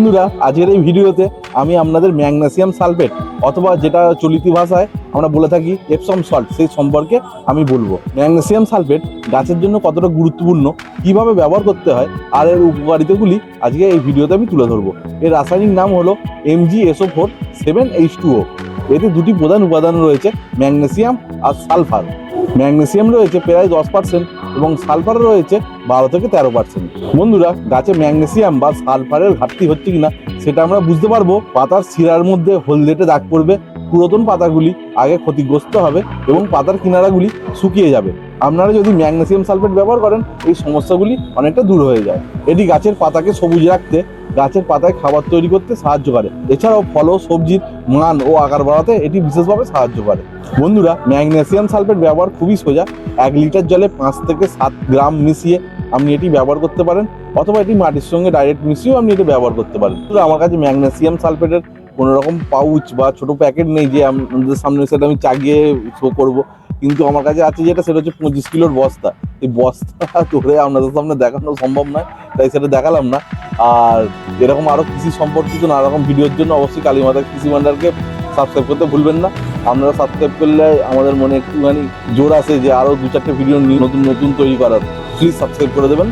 বন্ধুরা, আজকের এই ভিডিওতে আমি আপনাদের ম্যাগনেসিয়াম সালফেট অথবা যেটা চলিতি ভাষায় আমরা বলে থাকি এপসম সল্ট সেই সম্পর্কে আমি বলব। ম্যাগনেসিয়াম সালফেট গাছের জন্য কতটা গুরুত্বপূর্ণ, কীভাবে ব্যবহার করতে হয়, আর এর উপকারিতাগুলি আজকে এই ভিডিওতে আমি তুলে ধরবো। এর রাসায়নিক নাম হলো MG SO four seven H two O এতে দুটি প্রধান উপাদান রয়েছে, ম্যাগনেসিয়াম আর সালফার। ম্যাগনেসিয়াম রয়েছে প্রায় দশ পার্সেন্ট এবং সালফার রয়েছে বারো থেকে তেরো পার্সেন্ট বন্ধুরা, গাছে ম্যাগনেসিয়াম বা সালফারের ঘাটতি হচ্ছে কিনা, সেটা আমরা বুঝতে পারব। পাতার শিরার মধ্যে হলদেটে দাগ পড়বে পুরাতন পাতাগুলি আগে ক্ষতিগ্রস্ত হবে এবং পাতার কিনারাগুলি শুকিয়ে যাবে। আপনারা যদি ম্যাগনেসিয়াম সালফেট ব্যবহার করেন, এই সমস্যাগুলি অনেকটা দূর হয়ে যায়। এটি গাছের পাতাকে সবুজ রাখতে, গাছের পাতায় খাবার তৈরি করতে সাহায্য করে। এছাড়াও ফল ও সবজির মান ও আকার বাড়াতে এটি বিশেষভাবে সাহায্য করে। বন্ধুরা, ম্যাগনেসিয়াম সালফেট ব্যবহার খুবই সোজা। এক লিটার জলে পাঁচ থেকে সাত গ্রাম মিশিয়ে আপনি এটি ব্যবহার করতে পারেন, অথবা এটি মাটির সঙ্গে ডাইরেক্ট মিশিয়েও আপনি এটি ব্যবহার করতে পারেন। আমার কাছে ম্যাগনেসিয়াম সালফেটের কোনো রকম পাউচ বা ছোট প্যাকেট নেই যে আমাদের সামনে সেটা আমি চাগিয়ে শো করব। কিন্তু আমার কাছে আছে যেটা, সেটা হচ্ছে পঁচিশ কিলোর বস্তা। এই বস্তা ধরে আপনাদের সামনে দেখানো সম্ভব নয়, তাই সেটা দেখালাম না। আর এরকম আরও কৃষি সম্পর্কিত নানা রকম ভিডিওর জন্য অবশ্যই কালীমাতা কৃষি ভান্ডারকে সাবস্ক্রাইব করতে ভুলবেন না। আপনারা সাবস্ক্রাইব করলে আমাদের মনে একটুখানি জোর আছে যে আরও দু চারটে ভিডিও নতুন নতুন তৈরি করার। প্লিজ সাবস্ক্রাইব করে দেবেন।